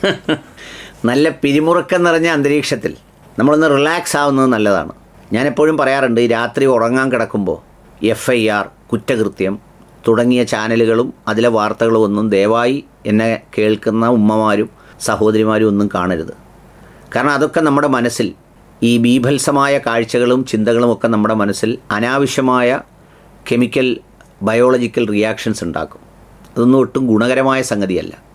നല്ല പിരിമുറുക്കം നിറഞ്ഞ അന്തരീക്ഷത്തിൽ നമ്മളൊന്ന് റിലാക്സ് ആവുന്നത് നല്ലതാണ്. ഞാനെപ്പോഴും പറയാറുണ്ട് ഈ രാത്രി ഉറങ്ങാൻ കിടക്കുമ്പോൾ എഫ് ഐ ആർ കുറ്റകൃത്യം തുടങ്ങിയ ചാനലുകളും അതിലെ വാർത്തകളും ഒന്നും ദയവായി എന്നെ കേൾക്കുന്ന ഉമ്മമാരും സഹോദരിമാരും ഒന്നും കാണരുത്. കാരണം അതൊക്കെ നമ്മുടെ മനസ്സിൽ ഈ ബീഭത്സമായ കാഴ്ചകളും ചിന്തകളും ഒക്കെ നമ്മുടെ മനസ്സിൽ അനാവശ്യമായ കെമിക്കൽ ബയോളജിക്കൽ റിയാക്ഷൻസ് ഉണ്ടാക്കും. അതൊന്നും ഒട്ടും ഗുണകരമായ സംഗതിയല്ല.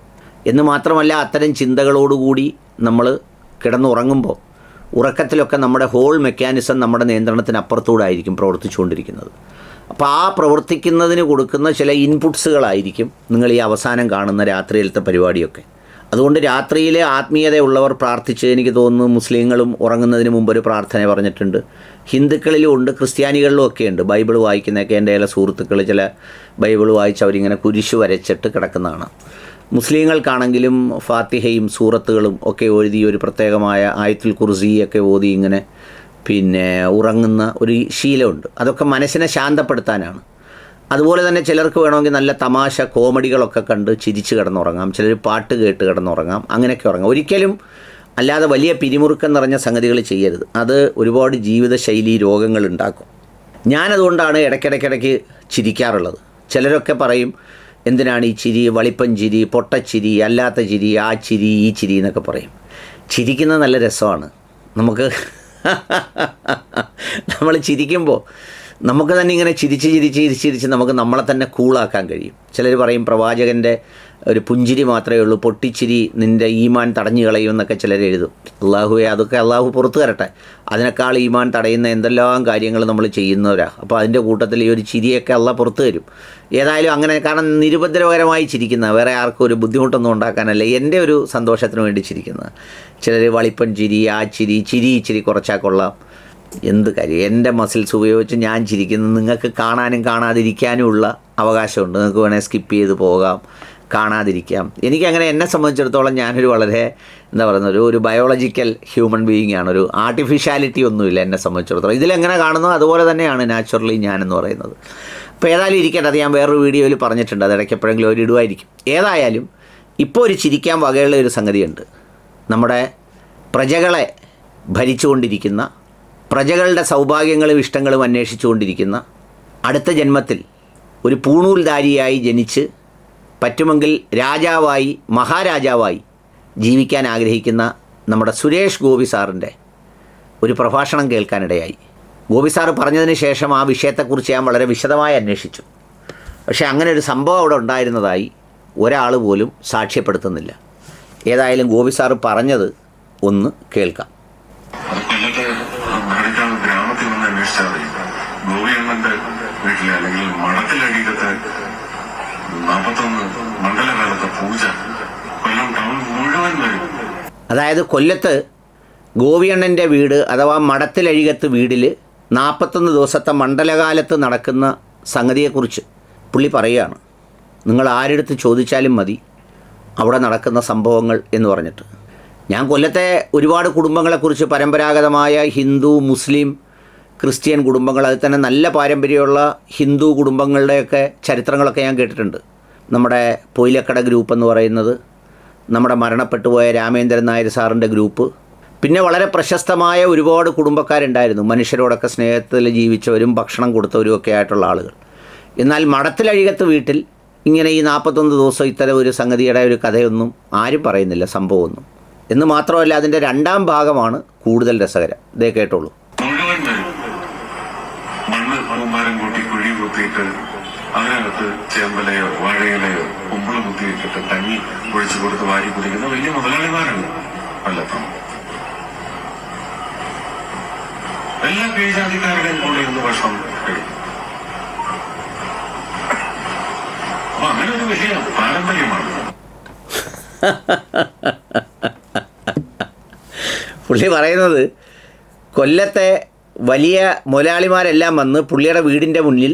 എന്ന് മാത്രമല്ല അത്തരം ചിന്തകളോടുകൂടി നമ്മൾ കിടന്നുറങ്ങുമ്പോൾ ഉറക്കത്തിലൊക്കെ നമ്മുടെ ഹോൾ മെക്കാനിസം നമ്മുടെ നിയന്ത്രണത്തിന് അപ്പുറത്തൂടായിരിക്കും പ്രവർത്തിച്ചുകൊണ്ടിരിക്കുന്നത്. അപ്പോൾ ആ പ്രവർത്തിക്കുന്നതിന് കൊടുക്കുന്ന ചില ഇൻപുട്സുകളായിരിക്കും നിങ്ങൾ ഈ അവസാനം കാണുന്ന രാത്രിയിലത്തെ പരിപാടിയൊക്കെ. അതുകൊണ്ട് രാത്രിയിലെ ആത്മീയതയുള്ളവർ പ്രാർത്ഥിച്ച് എനിക്ക് തോന്നുന്നു മുസ്ലിങ്ങളും ഉറങ്ങുന്നതിന് മുമ്പ് ഒരു പ്രാർത്ഥന പറഞ്ഞിട്ടുണ്ട്. ഹിന്ദുക്കളിലും ഉണ്ട് ക്രിസ്ത്യാനികളിലും ഒക്കെ ഉണ്ട്. ബൈബിൾ വായിക്കുന്നതൊക്കെ എന്റെ ചില സുഹൃത്തുക്കൾ ചില ബൈബിൾ വായിച്ച് അവരിങ്ങനെ കുരിശ് വരച്ചിട്ട് കിടക്കുന്നതാണ്. മുസ്ലിങ്ങൾക്കാണെങ്കിലും ഫാത്തിഹയും സൂറത്തുകളും ഒക്കെ എഴുതി ഒരു പ്രത്യേകമായ ആയത്തുൽ കുർസിയൊക്കെ ഓതി ഇങ്ങനെ പിന്നെ ഉറങ്ങുന്ന ഒരു ശീലമുണ്ട്. അതൊക്കെ മനസ്സിനെ ശാന്തപ്പെടുത്താനാണ്. അതുപോലെ തന്നെ ചിലർക്ക് വേണമെങ്കിൽ നല്ല തമാശ കോമഡികളൊക്കെ കണ്ട് ചിരിച്ച് കിടന്നുറങ്ങാം. ചിലർ പാട്ട് കേട്ട് കിടന്നുറങ്ങാം. അങ്ങനെയൊക്കെ ഉറങ്ങാം. ഒരിക്കലും അല്ലാതെ വലിയ പിരിമുറുക്കം നിറഞ്ഞ സംഗതികൾ ചെയ്യരുത്. അത് ഒരുപാട് ജീവിതശൈലി രോഗങ്ങൾ ഉണ്ടാക്കും. ഞാനതുകൊണ്ടാണ് ഇടയ്ക്കിടയ്ക്കിടയ്ക്ക് ചിരിക്കാറുള്ളത്. ചിലരൊക്കെ പറയും എന്തിനാണ് ഈ ചിരി? വളിപ്പൻ ചിരി പൊട്ടച്ചിരി അല്ലാത്ത ചിരി ആ ചിരി ഈ ചിരി എന്നൊക്കെ പറയും. ചിരിക്കുന്നത് നല്ല രസമാണ്. നമുക്ക് നമ്മൾ ചിരിക്കുമ്പോൾ നമുക്ക് തന്നെ ഇങ്ങനെ ചിരിച്ച് ചിരിച്ച് ചിരിച്ച് ചിരിച്ച് നമുക്ക് നമ്മളെ തന്നെ കൂളാക്കാൻ കഴിയും. ചിലർ പറയും പ്രവാചകന്റെ ഒരു പുഞ്ചിരി മാത്രമേ ഉള്ളൂ. പൊട്ടിച്ചിരി നിന്റെ ഈമാൻ തടഞ്ഞു കളയും എന്നൊക്കെ ചിലർ എഴുതും. അള്ളാഹുവെ അതൊക്കെ അള്ളാഹു പുറത്തു തരട്ടെ അതിനേക്കാൾ ഈമാൻ തടയുന്ന എന്തെല്ലാം കാര്യങ്ങൾ നമ്മൾ ചെയ്യുന്നവരാ. അപ്പോൾ അതിന്റെ കൂട്ടത്തിൽ ഈ ഒരു ചിരിയൊക്കെ അള്ളാഹ് പുറത്തു തരും ഏതായാലും അങ്ങനെ കാരണം നിരുപദ്രവകരമായി ചിരിക്കുന്ന വേറെ ആർക്കും ഒരു ബുദ്ധിമുട്ടൊന്നും ഉണ്ടാക്കാനല്ല എന്റെ ഒരു സന്തോഷത്തിന് വേണ്ടി ചിരിക്കുന്നത് ചിലർ വളിപ്പൻ ചിരി ആ ചിരി ചിരി ഇച്ചിരി കുറച്ചാൽ കൊള്ളാം. എന്ത് കാര്യം? എന്റെ മസിൽസ് ഉപയോഗിച്ച് ഞാൻ ചിരിക്കുന്നത് നിങ്ങൾക്ക് കാണാനും കാണാതിരിക്കാനും ഉള്ള അവകാശമുണ്ട്. നിങ്ങൾക്ക് വേണേൽ സ്കിപ്പ് ചെയ്ത് പോകാം. കാണാതിരിക്കാം. എനിക്കങ്ങനെ എന്നെ സംബന്ധിച്ചിടത്തോളം ഞാനൊരു വളരെ എന്താ പറയുന്നത് ഒരു ഒരു ബയോളജിക്കൽ ഹ്യൂമൻ ബീയിങ് ആണ്. ഒരു ആർട്ടിഫിഷ്യാലിറ്റി ഒന്നുമില്ല എന്നെ സംബന്ധിച്ചിടത്തോളം. ഇതിലെങ്ങനെ കാണുന്നു അതുപോലെ തന്നെയാണ് നാച്ചുറലി ഞാനെന്ന് പറയുന്നത്. അപ്പോൾ ഏതായാലും ഇരിക്കട്ടെ അത് ഞാൻ വേറൊരു വീഡിയോയിൽ പറഞ്ഞിട്ടുണ്ട്. അത് ഇടയ്ക്ക് എപ്പോഴെങ്കിലും ഒരു ഇടുമായിരിക്കും ഏതായാലും ഇപ്പോൾ ഒരു ചിരിക്കാൻ വകയുള്ള ഒരു സംഗതിയുണ്ട്. നമ്മുടെ പ്രജകളെ ഭരിച്ചുകൊണ്ടിരിക്കുന്ന പ്രജകളുടെ സൗഭാഗ്യങ്ങളും ഇഷ്ടങ്ങളും അന്വേഷിച്ചുകൊണ്ടിരിക്കുന്ന അടുത്ത ജന്മത്തിൽ ഒരു പൂണൂൽധാരിയായി ജനിച്ച് പറ്റുമെങ്കിൽ രാജാവായി മഹാരാജാവായി ജീവിക്കാൻ ആഗ്രഹിക്കുന്ന നമ്മുടെ സുരേഷ് ഗോപി സാറിന്റെ ഒരു പ്രഭാഷണം കേൾക്കാനിടയായി. ഗോപി സാറ് പറഞ്ഞതിന് ശേഷം ആ വിഷയത്തെക്കുറിച്ച് ഞാൻ വളരെ വിശദമായി അന്വേഷിച്ചു. പക്ഷേ അങ്ങനെ ഒരു സംഭവം അവിടെ ഉണ്ടായിരുന്നതായി ഒരാൾ പോലും സാക്ഷ്യപ്പെടുത്തുന്നില്ല. ഏതായാലും ഗോപി സാറ് പറഞ്ഞത് ഒന്ന് കേൾക്കാം. ഗ്രാമത്തിൽ വീട്ടിലെ അല്ലെങ്കിൽ മഠത്തിലടിയിലത്തെ കൊല്ലം അതായത് കൊല്ലത്ത് ഗോവിയണ്ണന്റെ വീട് അഥവാ മടത്തിലഴികത്ത് വീടിൽ നാൽപ്പത്തൊന്ന് ദിവസത്തെ മണ്ഡലകാലത്ത് നടക്കുന്ന സംഗതിയെക്കുറിച്ച് പുള്ളി പറയുകയാണ്. നിങ്ങൾ ആരെടുത്ത് ചോദിച്ചാലും മതി. അവിടെ നടക്കുന്ന സംഭവങ്ങൾ എന്ന് പറഞ്ഞിട്ട്. ഞാൻ കൊല്ലത്തെ ഒരുപാട് കുടുംബങ്ങളെക്കുറിച്ച് പരമ്പരാഗതമായ ഹിന്ദു മുസ്ലിം ക്രിസ്ത്യൻ കുടുംബങ്ങൾ അതിൽ തന്നെ നല്ല പാരമ്പര്യമുള്ള ഹിന്ദു കുടുംബങ്ങളുടെയൊക്കെ ചരിത്രങ്ങളൊക്കെ ഞാൻ കേട്ടിട്ടുണ്ട്. നമ്മുടെ പൊയിലക്കട ഗ്രൂപ്പ് എന്ന് പറയുന്നത് നമ്മുടെ മരണപ്പെട്ടു പോയ രാമേന്ദ്രൻ നായർ സാറിന്റെ ഗ്രൂപ്പ്. പിന്നെ വളരെ പ്രശസ്തമായ ഒരുപാട് കുടുംബക്കാരുണ്ടായിരുന്നു. മനുഷ്യരോടൊക്കെ സ്നേഹത്തിൽ ജീവിച്ചവരും ഭക്ഷണം കൊടുത്തവരും ഒക്കെ ആയിട്ടുള്ള ആളുകൾ. എന്നാൽ മഠത്തിലഴികത്ത് വീട്ടിൽ ഇങ്ങനെ ഈ നാൽപ്പത്തൊന്ന് ദിവസം ഇത്തരം ഒരു സംഗതിയുടെ ഒരു കഥയൊന്നും ആരും പറയുന്നില്ല സംഭവമൊന്നും. എന്ന് മാത്രമല്ല അതിന്റെ രണ്ടാം ഭാഗമാണ് കൂടുതൽ രസകരം. ഇതേ കേട്ടോളൂ. കുഴി അതിനകത്ത് ചേമ്പലയോ വാഴയിലയോ കുമ്പിൾ വെച്ചിട്ട് തങ്ങി ഒഴിച്ചു കൊടുത്ത് വാരി കുടിക്കുന്ന വലിയ മുതലാളിമാരുണ്ട് കൊല്ലത്തും എല്ലാ കീഴ്ജാതിക്കാരുടെയും കൂടെ ഇരുന്ന് ഭക്ഷണം അപ്പൊ അങ്ങനെ ഒരു വലിയ പാരമ്പര്യമാണ്. പുള്ളി പറയുന്നത് കൊല്ലത്തെ വലിയ മുതലാളിമാരെല്ലാം വന്ന് പുള്ളിയുടെ വീടിന്റെ മുന്നിൽ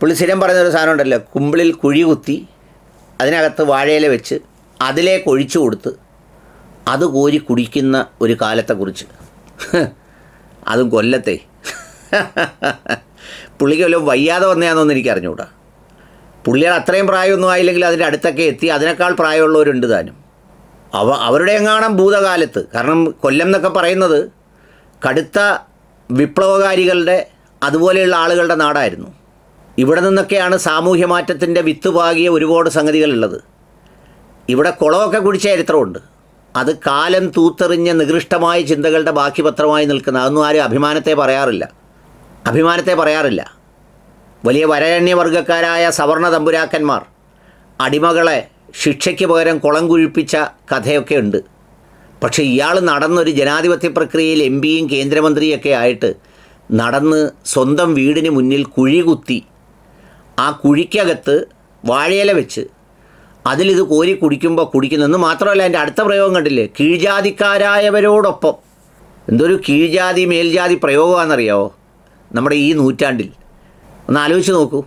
പുള്ളി സ്ഥിരം പറയുന്നൊരു സാധനം ഉണ്ടല്ലോ കുമ്പിളിൽ കുഴി കുത്തി അതിനകത്ത് വാഴയില വെച്ച് അതിലേക്ക് ഒഴിച്ചു കൊടുത്ത് അത് കോരി കുടിക്കുന്ന ഒരു കാലത്തെക്കുറിച്ച്. അതും കൊല്ലത്തെ. പുള്ളിക്ക് വല്ലതും വയ്യാതെ വന്നതാണെന്നൊന്നും എനിക്ക് അറിഞ്ഞുകൂടാ പുള്ളിയുടെ അത്രയും പ്രായമൊന്നും ആയില്ലെങ്കിൽ അതിന്റെ അടുത്തൊക്കെ എത്തി അതിനേക്കാൾ പ്രായമുള്ളവരുണ്ട് താനും. അവ അവരുടെ എങ്ങാണം ഭൂതകാലത്ത് കാരണം കൊല്ലം എന്നൊക്കെ പറയുന്നത് കടുത്ത വിപ്ലവകാരികളുടെ അതുപോലെയുള്ള ആളുകളുടെ നാടായിരുന്നു. ഇവിടെ നിന്നൊക്കെയാണ് സാമൂഹ്യ മാറ്റത്തിന്റെ വിത്ത് പാകിയ ഒരുപാട് സംഗതികളുള്ളത്. ഇവിടെ കുളമൊക്കെ കുടിച്ച ചരിത്രമുണ്ട്. അത് കാലം തൂത്തെറിഞ്ഞ നികൃഷ്ടമായ ചിന്തകളുടെ ബാക്കി പത്രമായി നിൽക്കുന്ന അതൊന്നും ആരും അഭിമാനത്തെ പറയാറില്ല. അഭിമാനത്തെ പറയാറില്ല. വലിയ വരണ്യവർഗക്കാരായ സവർണ തമ്പുരാക്കന്മാർ അടിമകളെ ശിക്ഷയ്ക്ക് പകരം കുളം കുഴിപ്പിച്ച കഥയൊക്കെ ഉണ്ട്. പക്ഷേ ഇയാൾ നടന്നൊരു ജനാധിപത്യ പ്രക്രിയയിൽ എം പിയും കേന്ദ്രമന്ത്രിയൊക്കെ ആയിട്ട് നടന്ന് സ്വന്തം വീടിന് മുന്നിൽ കുഴി കുത്തി ആ കുഴിക്കകത്ത് വാഴയില വെച്ച് അതിലിത് കോരി കുടിക്കുമ്പോൾ കുടിക്കുന്നെന്ന് മാത്രമല്ല എന്റെ അടുത്ത പ്രയോഗം കണ്ടില്ലേ? കീഴ്ജാതിക്കാരായവരോടൊപ്പം. എന്തൊരു കീഴ്ജാതി മേൽജാതി പ്രയോഗമാണെന്നറിയാവോ? നമ്മുടെ ഈ നൂറ്റാണ്ടിൽ. ഒന്ന് ആലോചിച്ച് നോക്കൂ.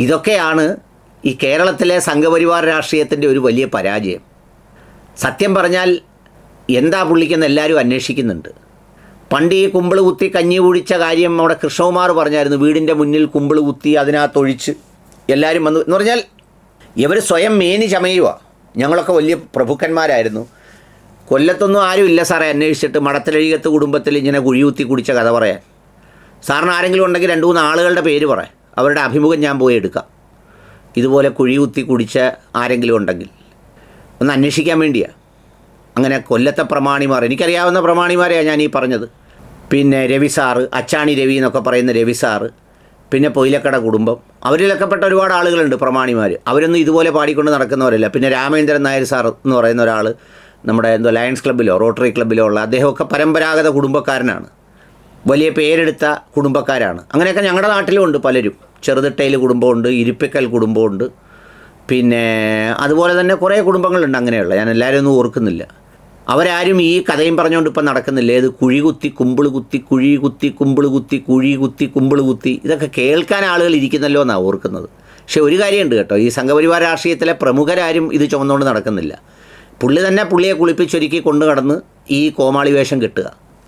ഇതൊക്കെയാണ് ഈ കേരളത്തിലെ സംഘപരിവാർ രാഷ്ട്രീയത്തിന്റെ ഒരു വലിയ പരാജയം. സത്യം പറഞ്ഞാൽ എന്താ പുള്ളിക്കെന്ന് എല്ലാവരും അന്വേഷിക്കുന്നുണ്ട്. പണ്ട് ഈ കുമ്പിൾ കുത്തി കഞ്ഞി കുടിച്ച കാര്യം നമ്മുടെ കൃഷ്ണകുമാർ പറഞ്ഞായിരുന്നു. വീടിന്റെ മുന്നിൽ കുമ്പിൾ കുത്തി അതിനകത്തൊഴിച്ച് എല്ലാവരും വന്നു എന്ന് പറഞ്ഞാൽ ഇവർ സ്വയം മേനി ചമയുക ഞങ്ങളൊക്കെ വലിയ പ്രഭുക്കന്മാരായിരുന്നു. കൊല്ലത്തൊന്നും ആരും ഇല്ല സാറേ അന്വേഷിച്ചിട്ട് മടത്തിലഴികത്ത് കുടുംബത്തിൽ ഇങ്ങനെ കുഴി കുഴികുത്തി കുടിച്ച കഥ പറയാൻ. സാറിന് ആരെങ്കിലും ഉണ്ടെങ്കിൽ രണ്ട് മൂന്ന് ആളുകളുടെ പേര് പറയാം അവരുടെ അഭിമുഖം ഞാൻ പോയി എടുക്കാം. ഇതുപോലെ കുഴി കുഴികുത്തി കുടിച്ച ആരെങ്കിലും ഉണ്ടെങ്കിൽ ഒന്ന് അന്വേഷിക്കാൻ വേണ്ടിയാണ് അങ്ങനെ കൊല്ലത്തെ പ്രമാണിമാർ എനിക്കറിയാവുന്ന പ്രമാണിമാരെയാണ് ഞാൻ ഈ പറഞ്ഞത്. പിന്നെ രവി സാറ് അച്ചാണി രവി എന്നൊക്കെ പറയുന്ന രവി സാറ് പിന്നെ പൊയിലക്കട കുടുംബം. അവരിലൊക്കെ പെട്ട ഒരുപാട് ആളുകളുണ്ട് പ്രമാണിമാർ അവരൊന്നും ഇതുപോലെ പാടിക്കൊണ്ട് നടക്കുന്നവരല്ല. പിന്നെ രാമേന്ദ്രൻ നായർ സാർ എന്ന് പറയുന്ന ഒരാൾ നമ്മുടെ എന്തോ ലയൺസ് ക്ലബ്ബിലോ റോട്ടറി ക്ലബ്ബിലോ ഉള്ള അദ്ദേഹമൊക്കെ പരമ്പരാഗത കുടുംബക്കാരനാണ്. വലിയ പേരെടുത്ത കുടുംബക്കാരാണ്. അങ്ങനെയൊക്കെ ഞങ്ങളുടെ നാട്ടിലും ഉണ്ട് പലരും. ചെറുതിട്ടയിൽ കുടുംബമുണ്ട് ഇരിപ്പിക്കൽ കുടുംബമുണ്ട്. പിന്നെ അതുപോലെ തന്നെ കുറേ കുടുംബങ്ങളുണ്ട് അങ്ങനെയുള്ള. ഞാൻ എല്ലാവരും ഒന്നും ഓർക്കുന്നില്ല. അവരാരും ഈ കഥയും പറഞ്ഞുകൊണ്ട് ഇപ്പം നടക്കുന്നില്ല? ഏത് കുഴി കുത്തി കുമ്പിൾ കുത്തി കുഴി കുത്തി കുമ്പിൾ കുത്തി കുഴി കുത്തി കുമ്പിൾ കുത്തി ഇതൊക്കെ കേൾക്കാൻ ആളുകൾ ഇരിക്കുന്നല്ലോ എന്നാണ് ഓർക്കുന്നത്. പക്ഷേ ഒരു കാര്യമുണ്ട് കേട്ടോ. ഈ സംഘപരിവാര രാഷ്ട്രീയത്തിലെ പ്രമുഖരാരും ഇത് ചുമന്നുകൊണ്ട് നടക്കുന്നില്ല. പുള്ളി തന്നെ പുള്ളിയെ കുളിപ്പിച്ചൊരുക്കി കൊണ്ടു കടന്ന് ഈ കോമാളി വേഷം കെട്ടുക.